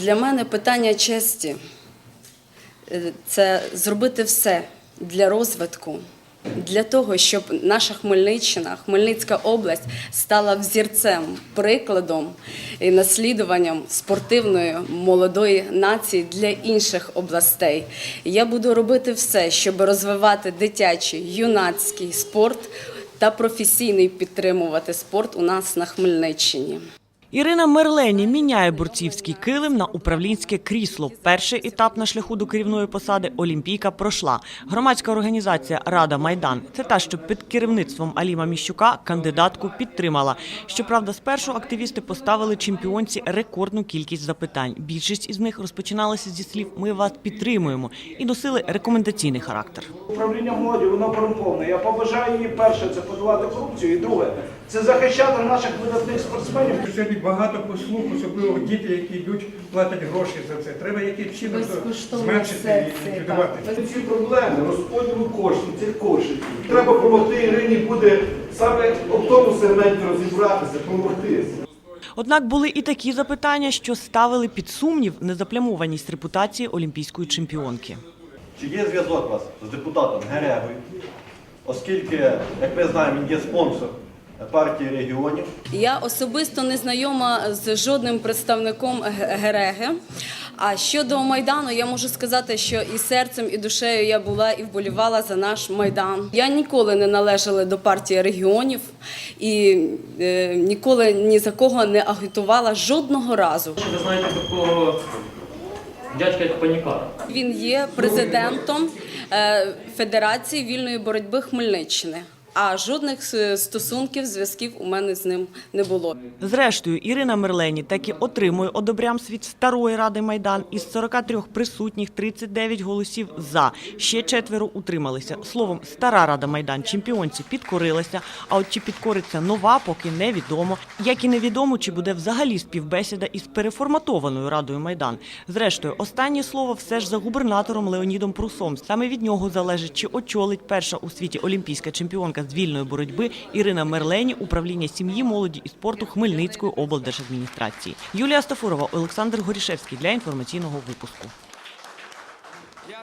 Для мене питання честі е, це зробити все для розвитку, для того, щоб наша Хмельниччина, Хмельницька область стала взірцем, прикладом і наслідуванням спортивної молодої нації для інших областей. Я буду робити все, щоб розвивати дитячий, юнацький спорт та професійний підтримувати спорт у нас на Хмельниччині. Ірина Мерлені міняє борцівський килим на управлінське крісло. Перший етап на шляху до керівної посади Олімпійка пройшла. Громадська організація Рада Майдан це та, що під керівництвом Аліма Міщука кандидатку підтримала. Щоправда, спершу активісти поставили чемпіонці рекордну кількість запитань. Більшість із них розпочиналися зі слів Ми вас підтримуємо і носили рекомендаційний характер. Управління молоді, воно корумповане. Я побажаю їй перше це подолати корупцію, і друге це захищати наших видатних спортсменів. Багато послуг, особливо діти, які йдуть, платять гроші за це. Треба якимось чином зменшити і це, ліквідувати. Ці проблеми розподілу коштів, цих коштів. Треба допомогти Ірині буде саме в тому сегменті розібратися, допомогти. Однак були і такі запитання, що ставили під сумнів незаплямованість репутації олімпійської чемпіонки. Чи є зв'язок у вас з депутатом Герегою, оскільки, як ми знаємо, він є спонсор партії регіонів. Я особисто не знайома з жодним представником Гереги. А щодо майдану, я можу сказати, що і серцем, і душею я була і вболівала за наш майдан. Я ніколи не належала до партії регіонів і е, ніколи ні за кого не агітувала жодного разу. Ви знаєте такого дядька як Панікара? Він є президентом е, Федерації вільної боротьби Хмельниччини. А жодних е, стосунків, зв'язків у мене з ним не було. Зрештою, Ірина Мерлені таки отримує одобрямс від старої ради Майдан. Із 43 присутніх 39 голосів за. Ще четверо утрималися. Словом, стара рада Майдан чемпіонці підкорилася. А от чи підкориться нова, поки невідомо. Як і невідомо, чи буде взагалі співбесіда із переформатованою радою Майдан. Зрештою, останнє слово все ж за губернатором Леонідом Прусом. Саме від нього залежить, чи очолить перша у світі олімпійська чемпіонка з вільної боротьби Ірина Мерлені управління сім'ї, молоді і спорту Хмельницької облдержадміністрації. Юлія Стафурова, Олександр Горішевський для інформаційного випуску.